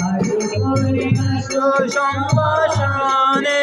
হাসো করে হাসো সম্ভাষণে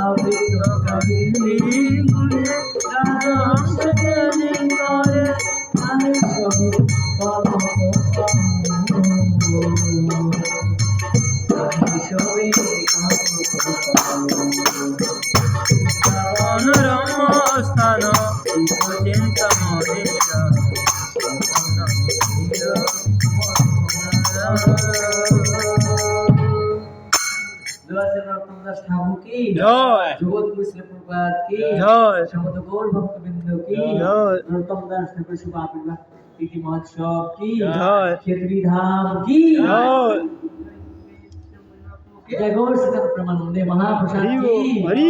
সুখ পরমরে সদাই সুখ পরমরে বৃন্দাবন রামস্থান চিন্তামণি স্থান ঠাকুর কি? জয়। জগৎগুরু শিলপ্রপাত কি? জয়। সমস্ত গৌর ভক্তবৃন্দ কি? জয়। নরোত্তম ঠাকুর শুভ আবির্ভাব তিথি মহোৎসব কি? জয়। ক্ষেত্রী ধাম কি? জয়। জয় গৌর সীতা প্রমানন্দে মহাপ্রসাদ হরি কি? হরি